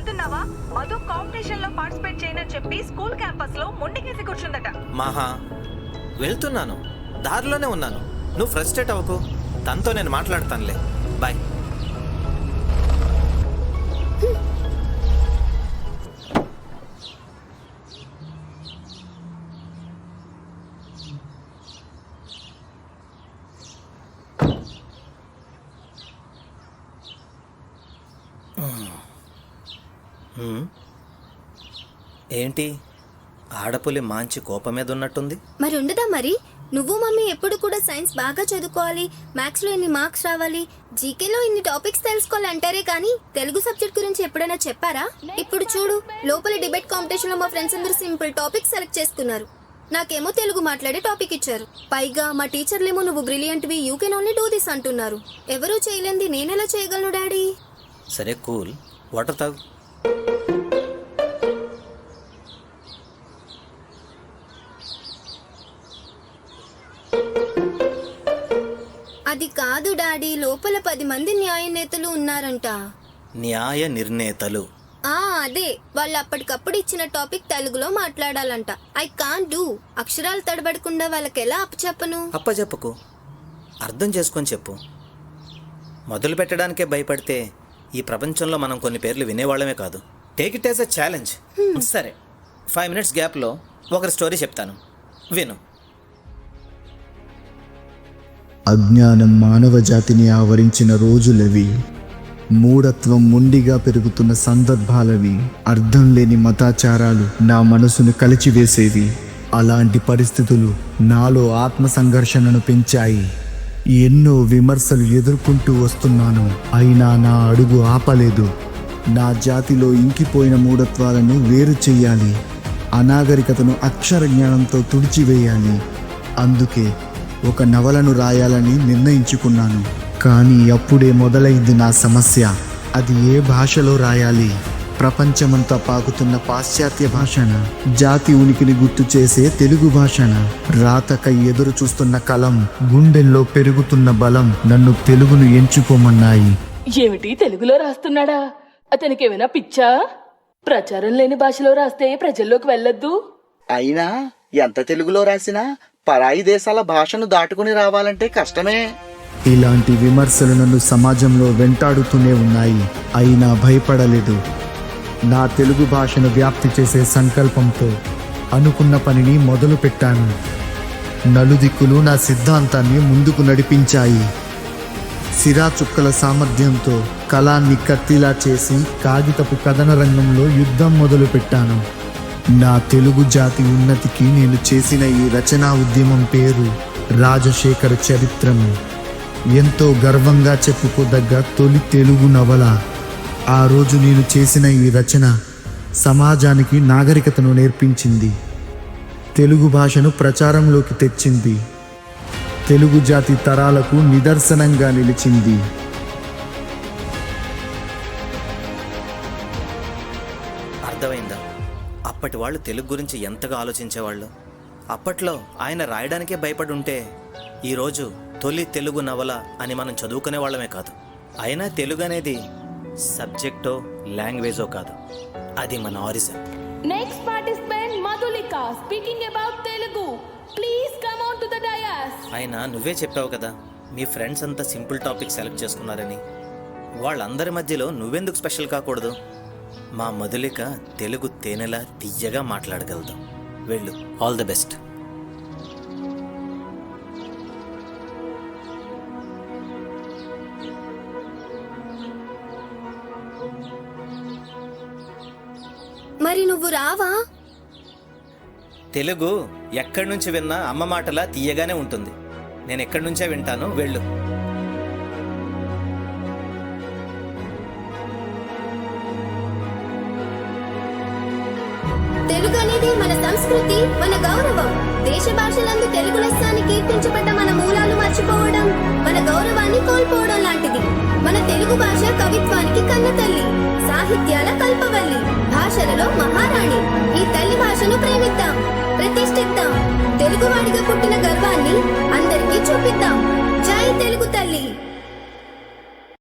వెళ్తున్నావా? మధు కాంపిటీషన్లో పార్టిసిపేట్ చేయనని చెప్పి స్కూల్ క్యాంపస్లో ముండికేసి కూర్చుందట. మహా వెళ్తున్నాను. దారిలోనే ఉన్నాను. నువ్వు ఫ్రస్ట్రేట్ అవ్వకు. తనతో నేను మాట్లాడతానులే. Bye Oh. Hmm. ఏంటి? ఆడపులి మాంచి కోపం మీద ఉన్నట్టుంది? మరి ఉండదా మరి? నువ్వు మమ్మీ ఎప్పుడు కూడా సైన్స్ బాగా చదువుకోవాలి మ్యాథ్స్లో ఇన్ని మార్క్స్ రావాలి జీకేలో ఇన్ని టాపిక్స్ తెలుసుకోవాలి అంటారే కానీ తెలుగు సబ్జెక్ట్ గురించి ఎప్పుడైనా చెప్పారా? ఇప్పుడు చూడు లోపల డిబేట్ కాంపిటీషన్లో మా ఫ్రెండ్స్ అందరూ సింపుల్ టాపిక్ సెలెక్ట్ చేసుకున్నారు. నాకేమో తెలుగు మాట్లాడే టాపిక్ ఇచ్చారు. పైగా మా టీచర్లేమో నువ్వు brilliant we you can only do this అంటున్నారు. ఎవరూ చేయలేంది నేనెలా చేయగలను డాడీ? సరే కూల్. వాటర్ తాగు. అది కాదు డాడీ లోపల పది మంది న్యాయ నేతలు ఉన్నారంట. న్యాయ నిర్ణేతలు. ఆ అదే వాళ్ళు అప్పటికప్పుడు ఇచ్చిన టాపిక్ తెలుగులో మాట్లాడాలంట. I can do. అక్షరాలు తడబడకుండా వాళ్ళకి ఎలా అప్పచెప్పను? అప్పచెప్పకు అర్థం చేసుకొని చెప్పు. మొదలు పెట్టడానికే భయపడితే ఈ ప్రపంచంలో మనం కొన్ని పేర్లు వినేవాళ్ళమే కాదు. Take it as a challenge సరే ఫైవ్ మినిట్స్ గ్యాప్లో ఒకరి స్టోరీ చెప్తాను. విను. అజ్ఞానం మానవ జాతిని ఆవరించిన రోజులవి మూఢత్వం మొండిగా పెరుగుతున్న సందర్భాలవి అర్థం లేని మతాచారాలు నా మనసును కలిచివేసేవి. అలాంటి పరిస్థితులు నాలో ఆత్మ సంఘర్షణను పెంచాయి. ఎన్నో విమర్శలు ఎదుర్కొంటూ వస్తున్నాను. అయినా నా అడుగు ఆపలేదు. నా జాతిలో ఇంకిపోయిన మూఢత్వాలను వేరు చెయ్యాలి. అనాగరికతను అక్షర జ్ఞానంతో తుడిచివేయాలి. అందుకే ఒక నవలను రాయాలని నిర్ణయించుకున్నాను. కానీ అప్పుడే మొదలైంది నా సమస్య. అది ఏ భాషలో రాయాలి? ప్రపంచమంతా పాకుతున్న పాశ్చాత్య భాషన జాతి ఉనికిని గుర్తు చేసే తెలుగు భాషన రాతకై ఎదురు చూస్తున్న కలం గుండెల్లో పెరుగుతున్న బలం నన్ను తెలుగును ఎంచుకోమన్నాయి. ఏమిటి తెలుగులో రాస్తున్నాడా? అతనికి ఏమైనా పిచ్చా? ప్రచారం లేని భాషలో రాస్తే ప్రజల్లోకి వెళ్ళొద్దు. అయినా ఎంత తెలుగులో రాసినా పరాయి దేశాల భాషను దాటుకుని రావాలంటే కష్టమే. ఇలాంటి విమర్శలు నన్ను సమాజంలో వెంటాడుతూనే ఉన్నాయి. అయినా భయపడలేదు. నా తెలుగు భాషను వ్యాప్తి చేసే సంకల్పంతో అనుకున్న పనిని మొదలు పెట్టాను. నలుదిక్కులు నా సిద్ధాంతాన్ని ముందుకు నడిపించాయి. సిరా చుక్కల సామర్థ్యంతో కళాన్ని కత్తిలా చేసి కాగితపు కథన రంగంలో యుద్ధం మొదలు పెట్టాను. నా తెలుగు జాతి ఉన్నతికి నేను చేసిన ఈ రచనా ఉద్యమం పేరు రాజశేఖర చరిత్రము ఎంతో గర్వంగా చెప్పుకోదగ్గ తొలి తెలుగు నవల. ఆ రోజు నేను చేసిన ఈ రచన సమాజానికి నాగరికతను నేర్పించింది. తెలుగు భాషను ప్రచారంలోకి తెచ్చింది. తెలుగు జాతి తరాలకు నిదర్శనంగా నిలిచింది. అర్థమైందా? అప్పటి వాళ్ళు తెలుగు గురించి ఎంతగా ఆలోచించేవాళ్ళు? అప్పట్లో ఆయన రాయడానికే భయపడి ఉంటే ఈరోజు తొలి తెలుగు నవల అని మనం చదువుకునే వాళ్ళమే కాదు. అయినా తెలుగు అనేది సబ్జెక్టో లాంగ్వేజో కాదు. అది మన origin. Next participant Madhulika speaking about Telugu please come on to the dais అయినా నువ్వే చెప్పావు కదా మీ ఫ్రెండ్స్ అంతా సింపుల్ టాపిక్ సెలెక్ట్ చేసుకున్నారని. వాళ్ళందరి మధ్యలో నువ్వెందుకు స్పెషల్ కాకూడదు? మా మధులిక తెలుగు తేనెలా తీయగా మాట్లాడగలదు. వెళ్ళు ఆల్ ది బెస్ట్. మరి నువ్వు రావా? తెలుగు ఎక్కడి నుంచి విన్నా అమ్మ మాటలా తీయగానే ఉంటుంది. నేను ఎక్కడి నుంచే వింటాను వెళ్ళు. తెలుగు అనేది మన సంస్కృతి మన గౌరవం. దేశ భాషలందు తెలుగు లెస్సాన్ని కీర్తించబడ్డ మన మూలాలు మర్చిపోవడం మన గౌరవాన్ని కోల్పోవడం లాంటిది. మన తెలుగు భాష కవిత్వానికి కన్న తల్లి సాహిత్యాల కల్పవల్లి. భాషలలో మహారాణి